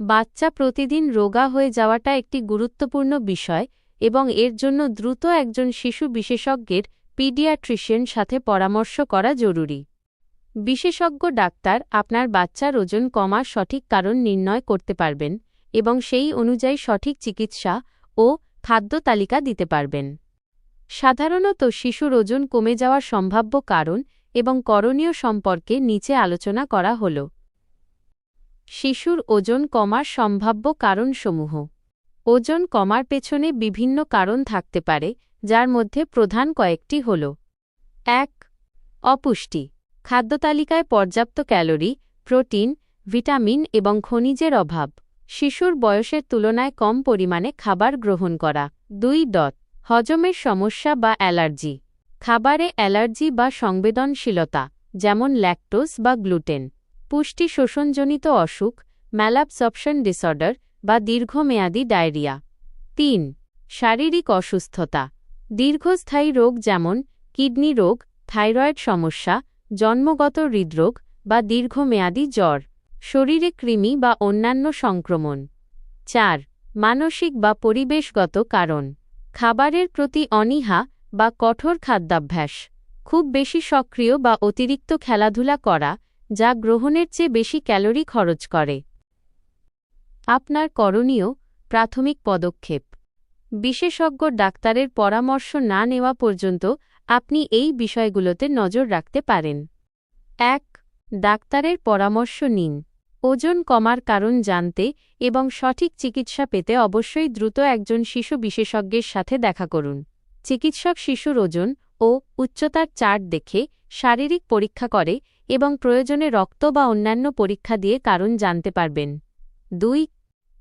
বাচ্চা প্রতিদিন রোগা হয়ে যাওয়াটা একটি গুরুত্বপূর্ণ বিষয় এবং এর জন্য দ্রুত একজন শিশু বিশেষজ্ঞের পিডিয়াট্রিশিয়ান সাথে পরামর্শ করা জরুরি। বিশেষজ্ঞ ডাক্তার আপনার বাচ্চার ওজন কমার সঠিক কারণ নির্ণয় করতে পারবেন এবং সেই অনুযায়ী সঠিক চিকিৎসা ও খাদ্য তালিকা দিতে পারবেন। সাধারণত শিশুর ওজন কমে যাওয়ার সম্ভাব্য কারণ এবং করণীয় সম্পর্কে নিচে আলোচনা করা হল। শিশুর ওজন কমার সম্ভাব্য কারণসমূহ। ওজন কমার পেছনে বিভিন্ন কারণ থাকতে পারে, যার মধ্যে প্রধান কয়েকটি হল এক, অপুষ্টি। খাদ্যতালিকায় পর্যাপ্ত ক্যালোরি, প্রোটিন, ভিটামিন এবং খনিজের অভাব। শিশুর বয়সের তুলনায় কম পরিমাণে খাবার গ্রহণ করা। দুই ডট হজমের সমস্যা বা অ্যালার্জি। খাবারে অ্যালার্জি বা সংবেদনশীলতা, যেমন ল্যাকটোজ বা গ্লুটেন। পুষ্টি শোষণজনিত অসুখ ম্যালাবসপশন ডিসঅর্ডার বা দীর্ঘমেয়াদী ডায়রিয়া। তিন, শারীরিক অসুস্থতা। দীর্ঘস্থায়ী রোগ যেমন কিডনি রোগ, থাইরয়েড সমস্যা, জন্মগত হৃদরোগ বা দীর্ঘমেয়াদী জ্বর, শরীরে কৃমি বা অন্যান্য সংক্রমণ। চার, মানসিক বা পরিবেশগত কারণ। খাবারের প্রতি অনীহা বা কঠোর খাদ্যাভ্যাস। খুব বেশি সক্রিয় বা অতিরিক্ত খেলাধুলা করা যা গ্রহণের চেয়ে বেশি ক্যালোরি খরচ করে। আপনার করণীয়, প্রাথমিক পদক্ষেপ। বিশেষজ্ঞ ডাক্তারের পরামর্শ না নেওয়া পর্যন্ত আপনি এই বিষয়গুলোতে নজর রাখতে পারেন। এক, ডাক্তারের পরামর্শ নিন। ওজন কমার কারণ জানতে এবং সঠিক চিকিৎসা পেতে অবশ্যই দ্রুত একজন শিশু বিশেষজ্ঞের সাথে দেখা করুন। চিকিৎসক শিশুর ওজন ও উচ্চতার চার্ট দেখে শারীরিক পরীক্ষা করে এবং প্রয়োজনে রক্ত বা অন্যান্য পরীক্ষা দিয়ে কারণ জানতে পারবেন। দুই,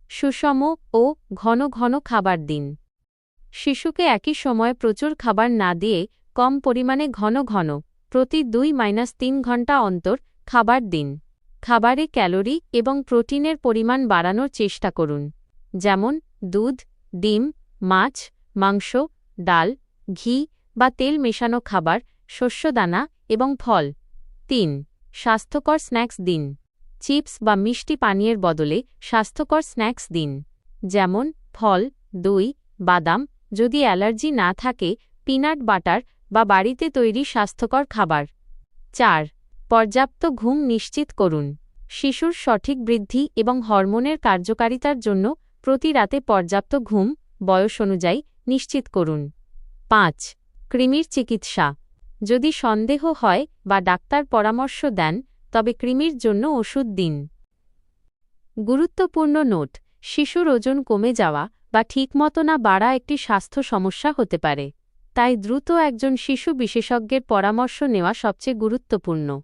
সুষম ও ঘন ঘন খাবার দিন। শিশুকে একই সময়ে প্রচুর খাবার না দিয়ে কম পরিমাণে ঘন ঘন, প্রতি দুই মাইনাস তিন ঘণ্টা অন্তর খাবার দিন। খাবারে ক্যালোরি এবং প্রোটিনের পরিমাণ বাড়ানোর চেষ্টা করুন। যেমন, দুধ, ডিম, মাছ, মাংস, ডাল, ঘি বা তেল মেশানো খাবার, শস্যদানা এবং ফল। তিন, স্বাস্থ্যকর স্ন্যাক্স দিন। চিপস বা মিষ্টি পানীয়ের বদলে স্বাস্থ্যকর স্ন্যাক্স দিন। যেমন, ফল, দই, বাদাম, যদি অ্যালার্জি না থাকে, পিনাট বাটার বা বাড়িতে তৈরি স্বাস্থ্যকর খাবার। চার, পর্যাপ্ত ঘুম নিশ্চিত করুন। শিশুর সঠিক বৃদ্ধি এবং হরমোনের কার্যকারিতার জন্য প্রতি রাতে পর্যাপ্ত ঘুম বয়স অনুযায়ী নিশ্চিত করুন। পাঁচ, কৃমির চিকিৎসা। যদি সন্দেহ হয় বা ডাক্তার পরামর্শ দেন, তবে কৃমির জন্য ওষুধ দিন। গুরুত্বপূর্ণ নোট, শিশুর ওজন কমে যাওয়া বা ঠিকমতো না বাড়া একটি স্বাস্থ্য সমস্যা হতে পারে। তাই দ্রুত একজন শিশু বিশেষজ্ঞের পরামর্শ নেওয়া সবচেয়ে গুরুত্বপূর্ণ।